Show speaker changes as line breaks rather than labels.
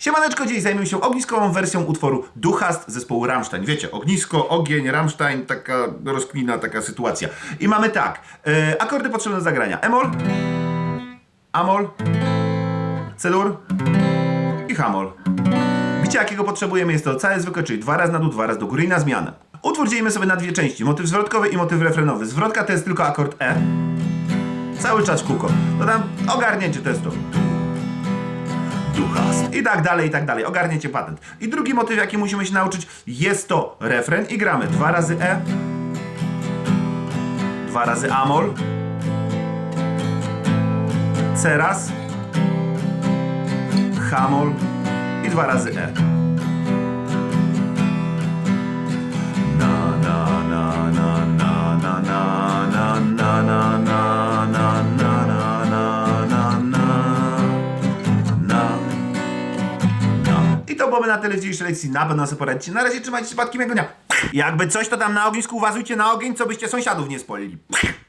Siemaneczko, dziś zajmiemy się ogniskową wersją utworu Duchast zespołu Rammstein. Wiecie, ognisko, ogień, Rammstein, taka rozkmina, taka sytuacja. I mamy tak, e, akordy potrzebne do zagrania. Emol, Amol, C-dur i Hamol. Bicie jakiego potrzebujemy jest to całe zwykłe, czyli dwa razy na dół, dwa razy do góry i na zmianę. Utwór dzielimy sobie na dwie części, motyw zwrotkowy i motyw refrenowy. Zwrotka to jest tylko akord E. Cały czas w kółko. To tam ogarnięcie to. I tak dalej, i tak dalej. Ogarniecie patent. I drugi motyw, jaki musimy się nauczyć, jest to refren i gramy dwa razy E, dwa razy Amol, C raz, Hamol i dwa razy E. I to byłoby na tyle w dzisiejszej lekcji. Na pewno sobie poradzicie. Na razie trzymajcie się przypadkiem jego dnia. Jakby coś, to tam na ognisku uważajcie na ogień, co byście sąsiadów nie spolili.